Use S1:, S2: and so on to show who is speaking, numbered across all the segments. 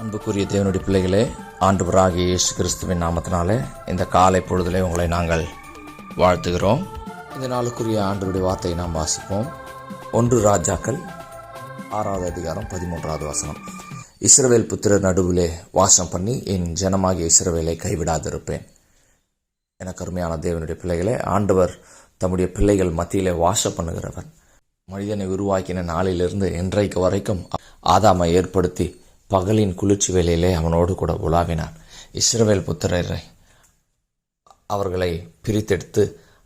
S1: அன்புக்குரிய தேவனுடைய பிள்ளைகளே ஆண்டவராகிய இயேசு கிறிஸ்துவின் நாமத்தினாலே இந்த காலை பொழுதிலே உங்களை நாங்கள் வாழ்த்துகிறோம். இந்த நாளுக்குரிய ஆண்டுடைய வார்த்தையை நாம் வாசிப்போம். ஒன்று ராஜாக்கள் ஆறாவது அதிகாரம் பதிமூன்றாவது வசனம். இஸ்ரவேல் புத்திரர் நடுவிலே வாசம் பண்ணி என் ஜனமாகிய இஸ்ரவேலை கைவிடாதிருப்பேன். எனக்கு அருமையான தேவனுடைய பிள்ளைகளே ஆண்டவர் தம்முடைய பிள்ளைகள் மத்தியிலே வாசம் பண்ணுகிறவர். மனிதனை உருவாக்கின நாளிலிருந்து இன்றைக்கு வரைக்கும் ஆதாமை ஏற்படுத்தி பகலின் குளிர்ச்சி வேலையிலே அவனோடு கூட உலாவினான். இஸ்ரவேல் புத்திரரை அவர்களை பிரித்தெடுத்து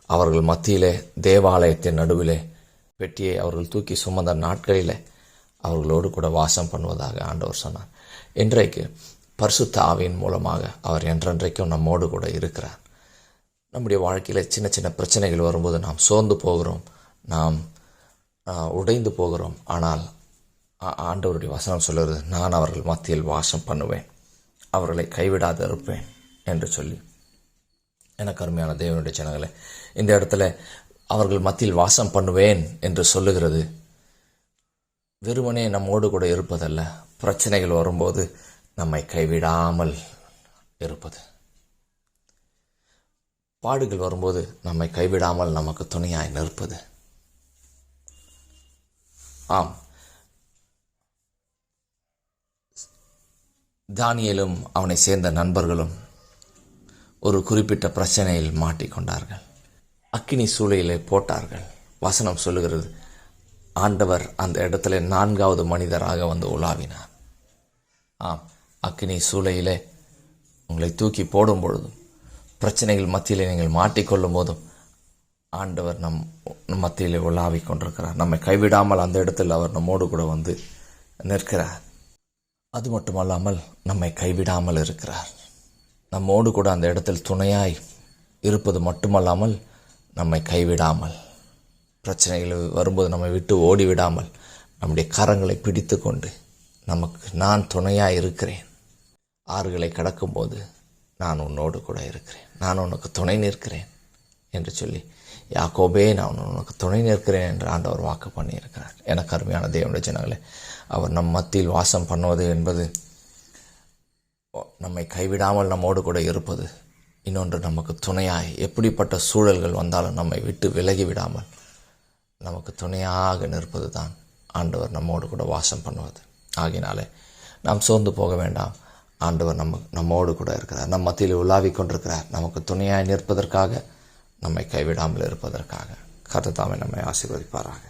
S1: அவர்கள் மத்தியிலே தேவாலயத்தின் நடுவிலே பெட்டியை அவர்கள் தூக்கி சுமந்த நாட்களிலே அவர்களோடு கூட வாசம் பண்ணுவதாக ஆண்டவர் சொன்னார். இன்றைக்கு பரிசுத்த ஆவியின் மூலமாக அவர் என்றென்றைக்கும் நம்மோடு கூட இருக்கிறார். நம்முடைய வாழ்க்கையில் சின்ன சின்ன பிரச்சனைகள் வரும்போது நாம் சோர்ந்து போகிறோம். நாம் உடைந்து போகிறோம். ஆனால் ஆண்டவருடைய வசனம் சொல்லுறது நான் அவர்கள் மத்தியில் வாசம் பண்ணுவேன் அவர்களை கைவிடாது இருப்பேன் என்று சொல்லி. எனக்கு அருமையான தேவனுடைய ஜனங்களே இந்த இடத்துல அவர்கள் மத்தியில் வாசம் பண்ணுவேன் என்று சொல்லுகிறது வெறுமனே நம்மோடு கூட இருப்பதல்ல பிரச்சனைகள் வரும்போது நம்மை கைவிடாமல் இருப்பது. பாடுகள் வரும்போது நம்மை கைவிடாமல் நமக்கு துணையாய் நிற்பது. ஆம். தானியலும் அவனை சேர்ந்த நண்பர்களும் ஒரு குறிப்பிட்ட பிரச்சனையில் மாட்டிக்கொண்டார்கள். அக்கினி சூளையிலே போட்டார்கள். வசனம் சொல்லுகிறது ஆண்டவர் அந்த இடத்துல நான்காவது மனிதராக வந்து உலாவினார். ஆம் அக்கினி சூளையிலே உங்களை தூக்கி போடும் பொழுதும் பிரச்சனைகள் மத்தியிலே நீங்கள் மாட்டிக்கொள்ளும் போதும் ஆண்டவர் நம் நம் மத்தியிலே உலாவிக் கொண்டிருக்கிறார். நம்மை கைவிடாமல் அந்த இடத்தில் அவர் நம்மோடு கூட வந்து நிற்கிறார். அது மட்டுமல்லாமல் நம்மை கைவிடாமல் இருக்கிறார். நம்மோடு கூட அந்த இடத்தில் துணையாய் இருப்பது மட்டுமல்லாமல் நம்மை கைவிடாமல் பிரச்சனைகள் வரும்போது நம்மை விட்டு ஓடிவிடாமல் நம்முடைய கரங்களை பிடித்து கொண்டு நமக்கு நான் துணையாக இருக்கிறேன். ஆறுகளை கடக்கும்போது நான் உன்னோடு கூட இருக்கிறேன். நான் உனக்கு துணை நிற்கிறேன். என்று சொல்லி யாக்கோபே நான் உனக்கு துணை நிற்கிறேன் என்று ஆண்டவர் வாக்கு பண்ணியிருக்கிறார். எனக்கு அருமையான தேவனுடைய ஜனங்களே அவர் நம் மத்தியில் வாசம் பண்ணுவது என்பது நம்மை கைவிடாமல் நம்மோடு கூட இருப்பது இன்னொன்று நமக்கு துணையாய் எப்படிப்பட்ட சூழல்கள் வந்தாலும் நம்மை விட்டு விலகி விடாமல் நமக்கு துணையாக நிற்பது தான் ஆண்டவர் நம்மோடு கூட வாசம் பண்ணுவது. ஆகினாலே நாம் சோர்ந்து போக வேண்டாம். ஆண்டவர் நம்ம நம்மோடு கூட இருக்கிறார். நம் மத்தியில் உலாவிக் கொண்டிருக்கிறார். நமக்கு துணையாய் நிற்பதற்காக நம்மை கைவிடாமல் இருப்பதற்காக கருத்தாமை நம்மை ஆசீர்வதிப்பாராக.